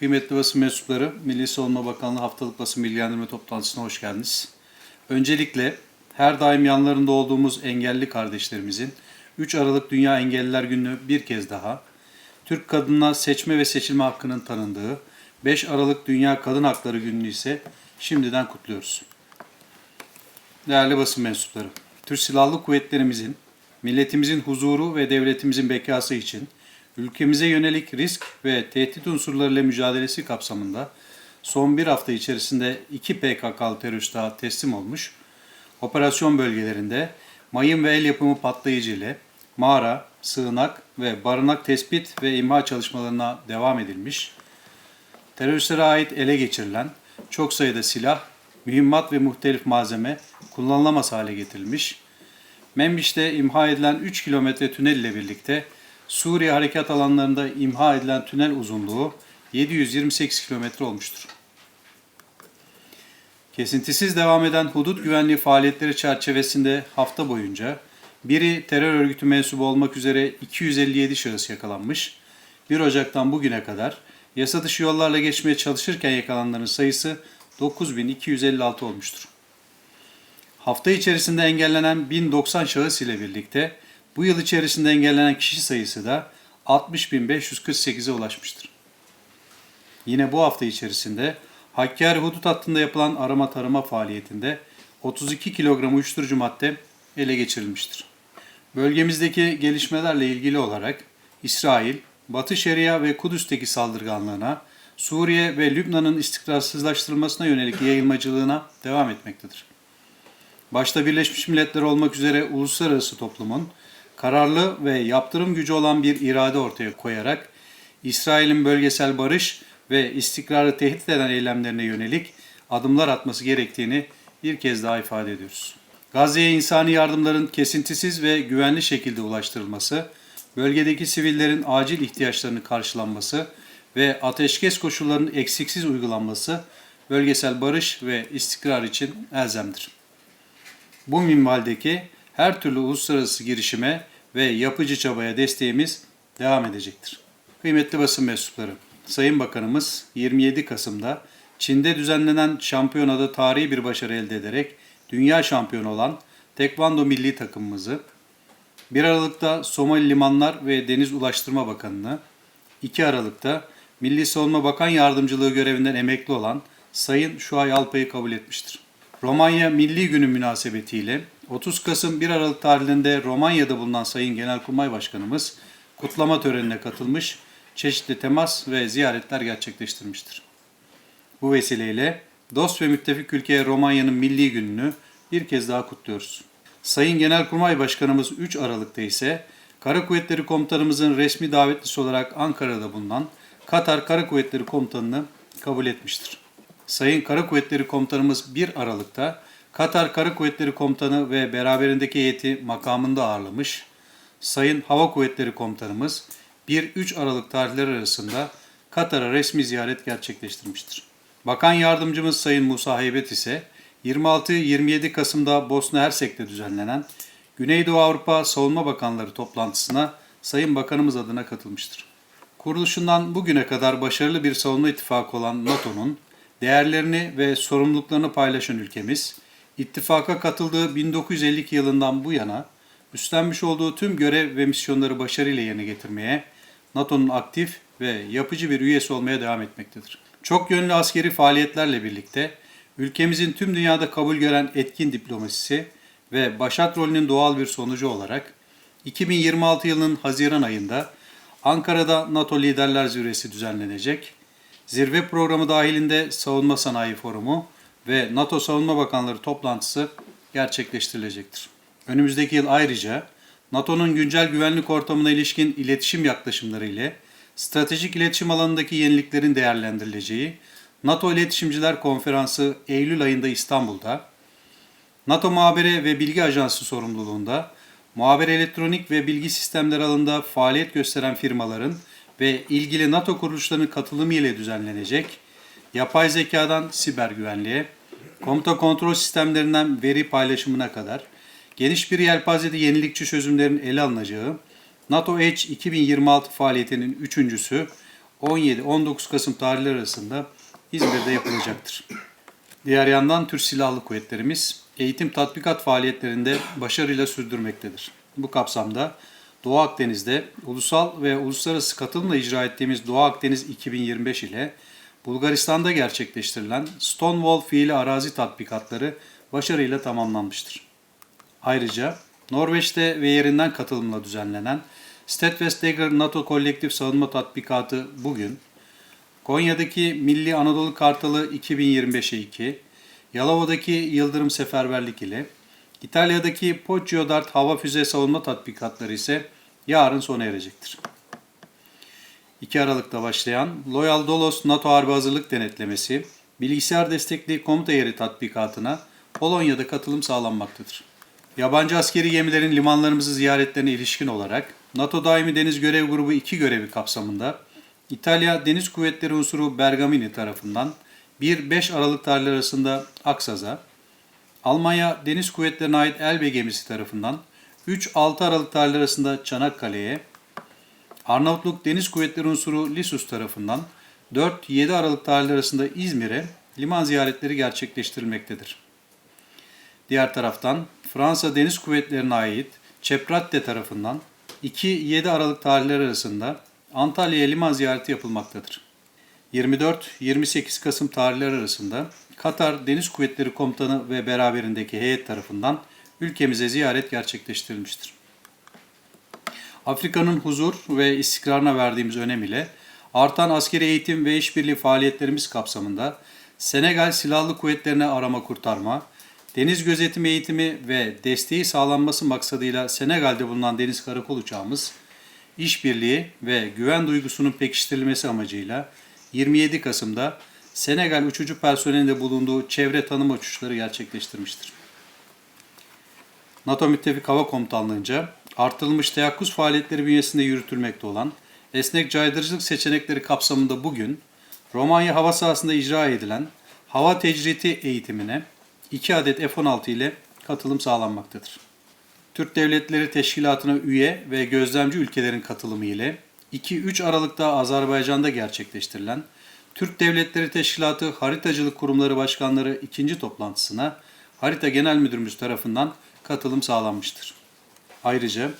Kıymetli basın mensupları, Milli Savunma Bakanlığı haftalık basın bilgilendirme toplantısına hoş geldiniz. Öncelikle her daim yanlarında olduğumuz engelli kardeşlerimizin 3 Aralık Dünya Engelliler Günü bir kez daha, Türk kadınına seçme ve seçilme hakkının tanındığı 5 Aralık Dünya Kadın Hakları Günü'nü ise şimdiden kutluyoruz. Değerli basın mensupları, Türk Silahlı Kuvvetlerimizin, milletimizin huzuru ve devletimizin bekası için ülkemize yönelik risk ve tehdit unsurlarıyla mücadelesi kapsamında son bir hafta içerisinde iki PKK'lı terörist daha teslim olmuş, operasyon bölgelerinde mayın ve el yapımı patlayıcı ile mağara, sığınak ve barınak tespit ve imha çalışmalarına devam edilmiş, teröristlere ait ele geçirilen çok sayıda silah, mühimmat ve muhtelif malzeme kullanılamaz hale getirilmiş. Menbiş'te imha edilen 3 kilometre tünel ile birlikte Suriye harekat alanlarında imha edilen tünel uzunluğu 728 kilometre olmuştur. Kesintisiz devam eden hudut güvenliği faaliyetleri çerçevesinde hafta boyunca biri terör örgütü mensubu olmak üzere 257 şahıs yakalanmış. 1 Ocak'tan bugüne kadar yasa dışı yollarla geçmeye çalışırken yakalananların sayısı 9256 olmuştur. Hafta içerisinde engellenen 1090 şahıs ile birlikte bu yıl içerisinde engellenen kişi sayısı da 60.548'e ulaşmıştır. Yine bu hafta içerisinde Hakkari hudut hattında yapılan arama tarama faaliyetinde 32 kilogram uyuşturucu madde ele geçirilmiştir. Bölgemizdeki gelişmelerle ilgili olarak İsrail, Batı Şeria ve Kudüs'teki saldırganlığına, Suriye ve Lübnan'ın istikrarsızlaştırılmasına yönelik yayılmacılığına devam etmektedir. Başta Birleşmiş Milletler olmak üzere uluslararası toplumun kararlı ve yaptırım gücü olan bir irade ortaya koyarak İsrail'in bölgesel barış ve istikrarı tehdit eden eylemlerine yönelik adımlar atması gerektiğini bir kez daha ifade ediyoruz. Gazze'ye insani yardımların kesintisiz ve güvenli şekilde ulaştırılması, bölgedeki sivillerin acil ihtiyaçlarını karşılanması ve ateşkes koşullarının eksiksiz uygulanması bölgesel barış ve istikrar için elzemdir. Bu minvaldeki her türlü uluslararası girişime ve yapıcı çabaya desteğimiz devam edecektir. Kıymetli basın mensupları, Sayın Bakanımız 27 Kasım'da Çin'de düzenlenen şampiyonada tarihi bir başarı elde ederek dünya şampiyonu olan Tekvando milli takımımızı, 1 Aralık'ta Somali Limanlar ve Deniz Ulaştırma Bakanı'nı, 2 Aralık'ta Milli Savunma Bakan Yardımcılığı görevinden emekli olan Sayın Şuay Alpay'ı kabul etmiştir. Romanya Milli Günü münasebetiyle 30 Kasım 1 Aralık tarihinde Romanya'da bulunan Sayın Genelkurmay Başkanımız kutlama törenine katılmış, çeşitli temas ve ziyaretler gerçekleştirmiştir. Bu vesileyle dost ve müttefik ülkeye Romanya'nın Milli Günü'nü bir kez daha kutluyoruz. Sayın Genelkurmay Başkanımız 3 Aralık'ta ise Kara Kuvvetleri Komutanımızın resmi davetlisi olarak Ankara'da bulunan Katar Kara Kuvvetleri Komutanını kabul etmiştir. Sayın Kara Kuvvetleri Komutanımız 1 Aralık'ta Katar Kara Kuvvetleri Komutanı ve beraberindeki heyeti makamında ağırlamış. Sayın Hava Kuvvetleri Komutanımız 1-3 Aralık tarihleri arasında Katar'a resmi ziyaret gerçekleştirmiştir. Bakan Yardımcımız Sayın Musa Heybet ise 26-27 Kasım'da Bosna Hersek'te düzenlenen Güneydoğu Avrupa Savunma Bakanları toplantısına Sayın Bakanımız adına katılmıştır. Kuruluşundan bugüne kadar başarılı bir savunma ittifakı olan NATO'nun değerlerini ve sorumluluklarını paylaşan ülkemiz, ittifaka katıldığı 1952 yılından bu yana üstlenmiş olduğu tüm görev ve misyonları başarıyla yerine getirmeye, NATO'nun aktif ve yapıcı bir üyesi olmaya devam etmektedir. Çok yönlü askeri faaliyetlerle birlikte ülkemizin tüm dünyada kabul gören etkin diplomasisi ve başat rolünün doğal bir sonucu olarak 2026 yılının Haziran ayında Ankara'da NATO Liderler Zirvesi düzenlenecek. Zirve programı dahilinde Savunma Sanayi Forumu ve NATO Savunma Bakanları toplantısı gerçekleştirilecektir. Önümüzdeki yıl ayrıca NATO'nun güncel güvenlik ortamına ilişkin iletişim yaklaşımları ile stratejik iletişim alanındaki yeniliklerin değerlendirileceği NATO İletişimciler Konferansı Eylül ayında İstanbul'da, NATO Muhabere ve Bilgi Ajansı sorumluluğunda muhabere elektronik ve bilgi sistemleri alanında faaliyet gösteren firmaların ve ilgili NATO kuruluşlarının katılımı ile düzenlenecek, yapay zekadan siber güvenliğe, komuta kontrol sistemlerinden veri paylaşımına kadar geniş bir yelpazede yenilikçi çözümlerin ele alınacağı NATO Edge 2026 faaliyetinin üçüncüsü 17-19 Kasım tarihleri arasında İzmir'de yapılacaktır. Diğer yandan Türk Silahlı Kuvvetlerimiz eğitim tatbikat faaliyetlerinde başarıyla sürdürmektedir. Bu kapsamda Doğu Akdeniz'de ulusal ve uluslararası katılımla icra ettiğimiz Doğu Akdeniz 2025 ile Bulgaristan'da gerçekleştirilen Stonewall fiili arazi tatbikatları başarıyla tamamlanmıştır. Ayrıca Norveç'te ve yerinden katılımla düzenlenen Steadfast NATO Kolektif Savunma Tatbikatı bugün, Konya'daki Milli Anadolu Kartalı 2025'e 2, Yalova'daki Yıldırım Seferberlik ile İtalya'daki Poggio Dart hava füze savunma tatbikatları ise yarın sona erecektir. 2 Aralık'ta başlayan Loyal Dolos NATO Harbi Hazırlık Denetlemesi, bilgisayar destekli komuta yeri tatbikatına Polonya'da katılım sağlanmaktadır. Yabancı askeri gemilerin limanlarımızı ziyaretlerine ilişkin olarak NATO Daimi Deniz Görev Grubu 2 görevi kapsamında İtalya Deniz Kuvvetleri unsuru Bergamini tarafından 1-5 Aralık tarihleri arasında Aksaz'a, Almanya Deniz Kuvvetleri'ne ait Elbe gemisi tarafından 3-6 Aralık tarihleri arasında Çanakkale'ye, Arnavutluk Deniz Kuvvetleri unsuru Lisus tarafından 4-7 Aralık tarihleri arasında İzmir'e liman ziyaretleri gerçekleştirilmektedir. Diğer taraftan Fransa Deniz Kuvvetleri'ne ait Çepratte tarafından 2-7 Aralık tarihleri arasında Antalya'ya liman ziyareti yapılmaktadır. 24-28 Kasım tarihleri arasında Katar Deniz Kuvvetleri Komutanı ve beraberindeki heyet tarafından ülkemize ziyaret gerçekleştirilmiştir. Afrika'nın huzur ve istikrarına verdiğimiz önem ile artan askeri eğitim ve işbirliği faaliyetlerimiz kapsamında Senegal Silahlı Kuvvetlerine arama kurtarma, deniz gözetimi eğitimi ve desteği sağlanması maksadıyla Senegal'de bulunan deniz karakol uçağımız, işbirliği ve güven duygusunun pekiştirilmesi amacıyla 27 Kasım'da Senegal uçucu personelinde bulunduğu çevre tanıma uçuşları gerçekleştirmiştir. NATO Müttefik Hava Komutanlığı'nca artırılmış teyakkuz faaliyetleri bünyesinde yürütülmekte olan esnek caydırıcılık seçenekleri kapsamında bugün Romanya hava sahasında icra edilen hava tecriti eğitimine 2 adet F-16 ile katılım sağlanmaktadır. Türk Devletleri Teşkilatı'na üye ve gözlemci ülkelerin katılımı ile 2-3 Aralık'ta Azerbaycan'da gerçekleştirilen Türk Devletleri Teşkilatı Haritacılık Kurumları Başkanları ikinci toplantısına Harita Genel Müdürümüz tarafından katılım sağlanmıştır. Ayrıca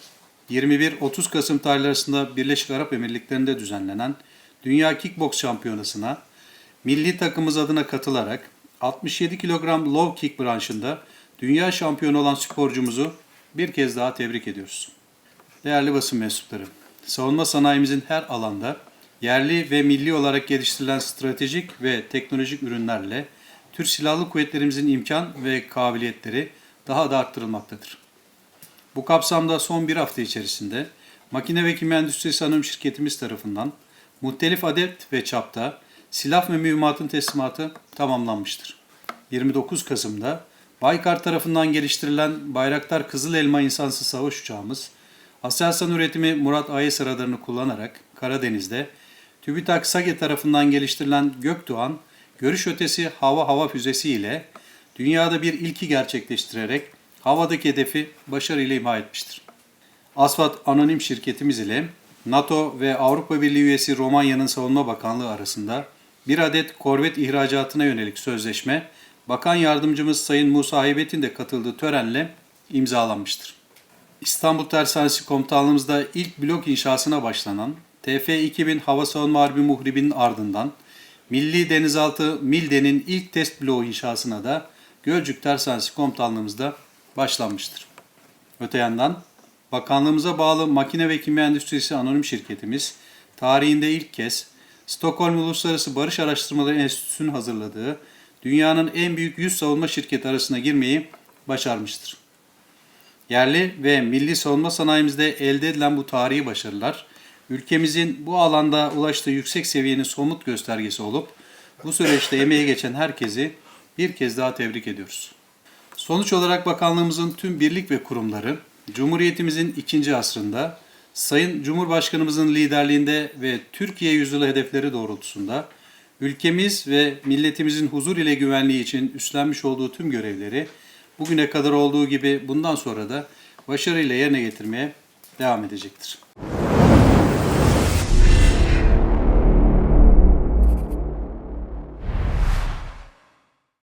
21-30 Kasım tarihleri arasında Birleşik Arap Emirlikleri'nde düzenlenen Dünya Kickbox Şampiyonası'na milli takımımız adına katılarak 67 kilogram low kick branşında dünya şampiyonu olan sporcumuzu bir kez daha tebrik ediyoruz. Değerli basın mensupları, savunma sanayimizin her alanda yerli ve milli olarak geliştirilen stratejik ve teknolojik ürünlerle Türk Silahlı Kuvvetlerimizin imkan ve kabiliyetleri daha da arttırılmaktadır. Bu kapsamda son bir hafta içerisinde Makine ve Kimya Endüstrisi Anonim Şirketimiz tarafından muhtelif adet ve çapta silah ve mühimmatın teslimatı tamamlanmıştır. 29 Kasım'da Baykar tarafından geliştirilen Bayraktar Kızıl Elma insansız savaş uçağımız, Aselsan üretimi Murat AES radarını kullanarak Karadeniz'de TÜBİTAK SAGE tarafından geliştirilen Gökdoğan görüş ötesi hava hava füzesi ile dünyada bir ilki gerçekleştirerek havadaki hedefi başarıyla imha etmiştir. Asfat Anonim şirketimiz ile NATO ve Avrupa Birliği üyesi Romanya'nın Savunma Bakanlığı arasında bir adet korvet ihracatına yönelik sözleşme Bakan Yardımcımız Sayın Musa Haybet'in de katıldığı törenle imzalanmıştır. İstanbul Tersanesi Komutanlığımızda ilk blok inşasına başlanan TF-2000 Hava Savunma Harbi Muhribi'nin ardından Milli Denizaltı Milde'nin ilk test bloğu inşasına da Gölcük Tersanesi Komutanlığımızda başlanmıştır. Öte yandan bakanlığımıza bağlı Makine ve Kimya Endüstrisi Anonim Şirketimiz tarihinde ilk kez Stockholm Uluslararası Barış Araştırmaları Enstitüsü'nün hazırladığı dünyanın en büyük 100 savunma şirketi arasına girmeyi başarmıştır. Yerli ve milli savunma sanayimizde elde edilen bu tarihi başarılar, ülkemizin bu alanda ulaştığı yüksek seviyenin somut göstergesi olup, bu süreçte emeği geçen herkesi bir kez daha tebrik ediyoruz. Sonuç olarak bakanlığımızın tüm birlik ve kurumları, Cumhuriyetimizin ikinci asrında, Sayın Cumhurbaşkanımızın liderliğinde ve Türkiye yüzyılı hedefleri doğrultusunda, ülkemiz ve milletimizin huzur ile güvenliği için üstlenmiş olduğu tüm görevleri bugüne kadar olduğu gibi bundan sonra da başarıyla yerine getirmeye devam edecektir.